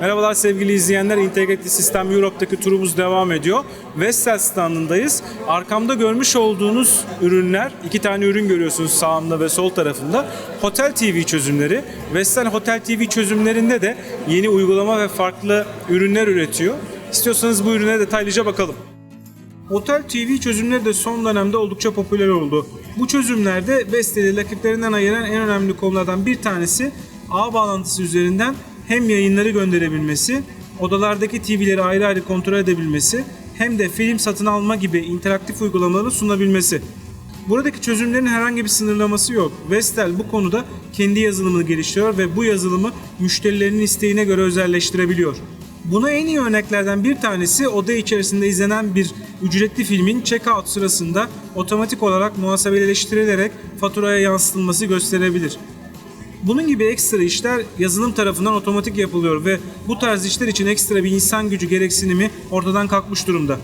Merhabalar sevgili izleyenler. Integrated System Europe'daki turumuz devam ediyor. Vestel standındayız. Arkamda görmüş olduğunuz ürünler, iki tane ürün görüyorsunuz sağımda ve sol tarafında. Hotel TV çözümleri. Vestel Hotel TV çözümlerinde de yeni uygulama ve farklı ürünler üretiyor. İstiyorsanız bu ürüne detaylıca bakalım. Otel TV çözümleri de son dönemde oldukça popüler oldu. Bu çözümlerde Vestel'i rakiplerinden ayıran en önemli konulardan bir tanesi ağ bağlantısı üzerinden hem yayınları gönderebilmesi, odalardaki TV'leri ayrı ayrı kontrol edebilmesi, hem de film satın alma gibi interaktif uygulamaları sunabilmesi. Buradaki çözümlerin herhangi bir sınırlaması yok. Vestel bu konuda kendi yazılımını geliştiriyor ve bu yazılımı müşterilerinin isteğine göre özelleştirebiliyor. Buna en iyi örneklerden bir tanesi oda içerisinde izlenen bir ücretli filmin check-out sırasında otomatik olarak muhasebeleştirilerek faturaya yansıtılması gösterebilir. Bunun gibi ekstra işler yazılım tarafından otomatik yapılıyor ve bu tarz işler için ekstra bir insan gücü gereksinimi ortadan kalkmış durumda.